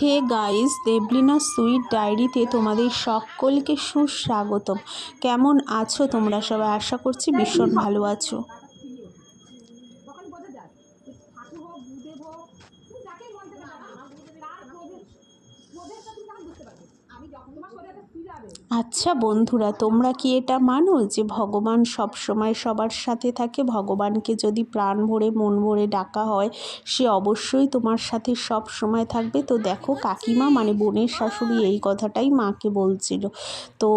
Hey guys, Deblina sweet ডায়েরিতে তোমাদের সকলকে সুস্বাগতম। কেমন আছো তোমরা সবাই? আশা করছি ভীষণ ভালো আছো। আচ্ছা বন্ধুরা, তোমরা কি এটা মানো যে ভগবান সব সময় সবার সাথে থাকে? ভগবানকে যদি প্রাণ ভরে, মন ভরে ডাকা হয়, সে অবশ্যই তোমার সাথে সব সময় থাকবে। তো দেখো কাকিমা মানে বোনের শাশুড়ি, এই কথাটাই মাকে বলছিল। তো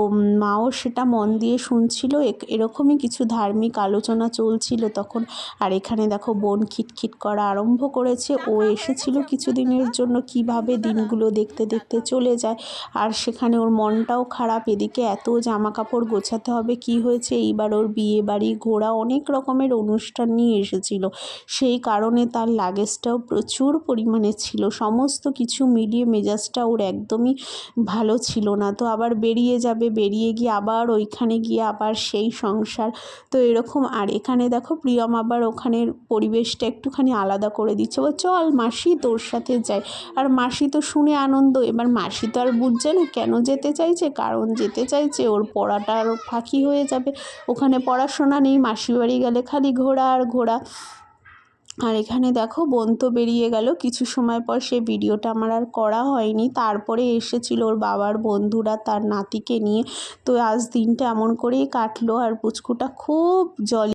মাও সেটা মন দিয়ে শুনছিল। এরকমই কিছু ধার্মিক আলোচনা চলছিল তখন। আর এখানে দেখো বোন খিটখিট করা আরম্ভ করেছে। ও এসেছিল কিছুদিনের জন্য, কীভাবে দিনগুলো দেখতে দেখতে চলে যায়। আর সেখানে ওর মনটাও খারাপ, এদিকে এত জামা কাপড় গোছাতে হবে, কি হয়েছে? এইবার ওর বিয়ে বাড়ি ঘোরা অনেক রকমের অনুষ্ঠান নিয়ে এসেছিল। সেই কারণে তার লাগেজটাও প্রচুর পরিমাণে ছিল। সমস্ত কিছু মিলিয়ে মেজাজটা ওর একদমই ভালো ছিল না। তো আবার বেরিয়ে যাবে, বেরিয়ে গিয়ে আবার ওইখানে গিয়ে আবার সেই সংসার। তো এরকম আর এখানে দেখো, প্রিয়ম আবার ওখানের পরিবেশটা একটুখানি আলাদা করে দিচ্ছে। ও চল মাসি তোর সাথে যাই। আর মাসি তো শুনে আনন্দ, এবার মাসি তো আর বুঝছে না কেন যেতে চাইছে? কারণ যেতে চাইছে, ওর পড়াটা আর ফাঁকি হয়ে যাবে। ওখানে পড়াশোনা নেই মাসি বাড়ি গেলে খালি ঘোরা আর ঘোরা আর এখানে দেখো, বোন তো বেরিয়ে গেল। কিছু সময় পর সে ভিডিওটা আমার আর করা হয়নি। তারপরে এসেছিল ওর বাবার বন্ধুরা, তার নাতিকে নিয়ে। তো আজ দিনটা এমন করেই কাটলো আর পুচকুটা খুব জল